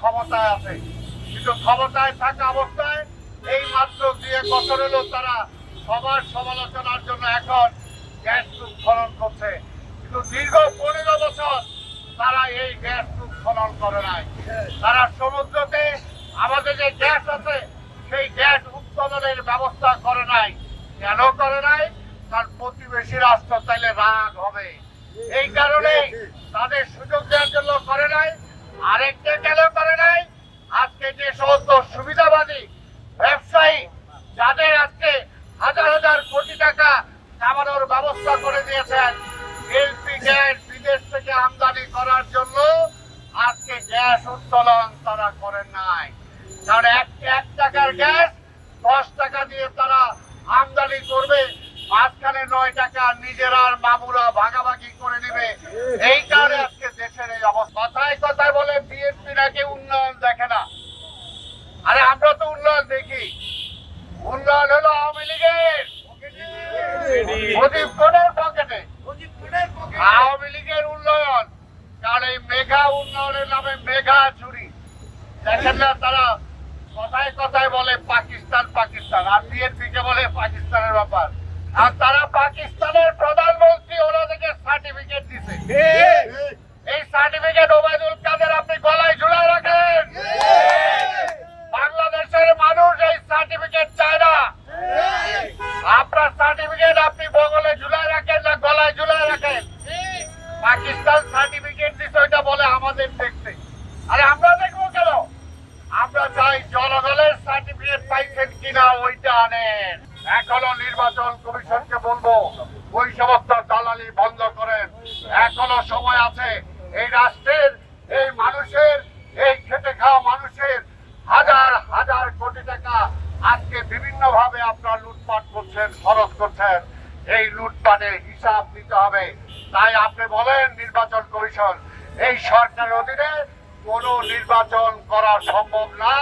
ক্ষমতায় আছে। কিন্তু ক্ষমতায় থাকা অবস্থায় এই মাত্র দিয়ে বছর হলো তারা সবার সমালোচনার জন্য এখন গ্যাস টুপ খনন করছে। কিন্তু দীর্ঘ পনেরো বছর তারা এই গ্যাস টুপ খনন করে নাই। তারা সমুদ্রতে আমাদের যে গ্যাস আছে, সেই গ্যাস উৎপাদনের ব্যবস্থা করে নাই। কেন করে নাই? তার প্রতিবেশী রাষ্ট্র তাইলে রাগ হবে। এই কারণে তাদের সুযোগ দেওয়ার জন্য করে নাই। আরেকটা কেন করে নাই? আজকে যে সমস্ত সুবিধাবাদী ব্যবসায়ী, যাদের আজকে হাজার হাজার কোটি টাকা কামানোর ব্যবস্থা করে দিয়েছেন এলপি গ্যাস বিদেশ থেকে আমদানি করার জন্য, আজকে গ্যাস উত্তোলন তারা করেন নাই। কারণ এক এক টাকার গ্যাস দশ টাকা দিয়ে তারা আমদানি করবে, মাঝখানে নয় টাকা নিজেরা মামুরা ভাগাভাগি করে নেবে এই কারণে আজকে দেশের এই অবস্থা কথায় কথায় বলে বিএনপি নাকি উন্নয়ন দেখে না আরে আমরা তো উন্নয়ন দেখি উন্নয়ন হলো আওয়ামী লীগের মুজিব কোনের পকেটে। আওয়ামী লীগের উন্নয়ন। কারণ এই মেঘা উন্নয়নের নামে মেঘা চুরি। দেখেন না তারা কথায় কথায় বলে পাকিস্তান পাকিস্তান। আর বলে পাকিস্তানের ব্যাপার। আর তারা পাকিস্তানের প্রধানমন্ত্রী ওনাদেরকে সার্টিফিকেট দিছে এই সার্টিফিকেট ওবায়দুল কাদের আপনি গলায় ঝুলায় রাখেন বাংলাদেশের মানুষ এই সার্টিফিকেট চায় না আপনার সার্টিফিকেট আপনি বগলে ঝুলায় রাখেন না, গলায় ঝুলায় রাখেন। পাকিস্তান সার্টিফিকেট দিছে, ওইটা বলে আমাদের দেখতে। আরে আমরা দেখব কেন? আমরা চাই জনগণের সার্টিফিকেট পাইছেন কিনা, ওইটা আনেন। এখনও নির্বাচন কমিশনকে বলব, ওই সমস্ত দালালি বন্ধ করেন। এখনও সময় আছে এই রাষ্ট্রের এই মানুষের এই খেটে খাওয়া মানুষের হাজার হাজার কোটি টাকা আজকে বিভিন্ন ভাবে আপনারা লুটপাট করছেন খরচ করছেন এই লুটপাটের হিসাব দিতে হবে। তাই আপনি বলেন নির্বাচন কমিশন এই সরকারের অধীনে কোন নির্বাচন করা সম্ভব না।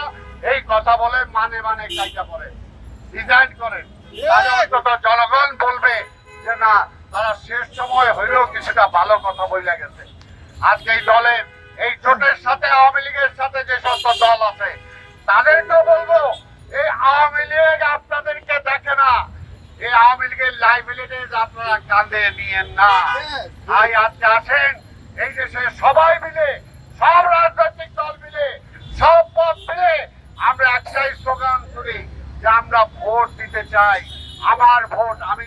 এই কথা বলে মানে মানে কাজটা করে। ডিজাইন করেন অন্তত জনগণ বলবে যে না তারা শেষ সময় হইলেও কিছুটা ভালো কথা বলে গেছে। আজকে এই দলের এই জোটের সাথে আওয়ামী লীগের সাথে যে সমস্ত দল আছে তাদেরকেও বলব আপনারা কাঁধে নিয়েন না। ভাই আজকে আসেন এই দেশে সবাই মিলে, সব রাজনৈতিক দল মিলে, সব পথ মিলে আমরা একটাই স্লোগান তুলি যে আমরা ভোট দিতে চাই। আমার ভোট আমি